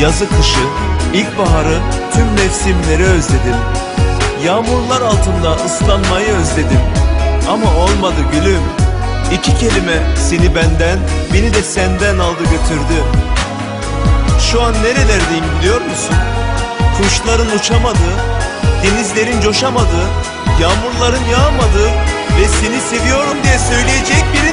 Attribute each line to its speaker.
Speaker 1: yazı kışı, ilkbaharı, tüm mevsimleri özledim. Yağmurlar altında ıslanmayı özledim. Ama olmadı gülüm. İki kelime seni benden, beni de senden aldı götürdü. Şu an nerelerdeyim biliyor musun? Kuşların uçamadı, denizlerin coşamadı, yağmurların yağmadı ve seni seviyorum diye söyleyecek bir.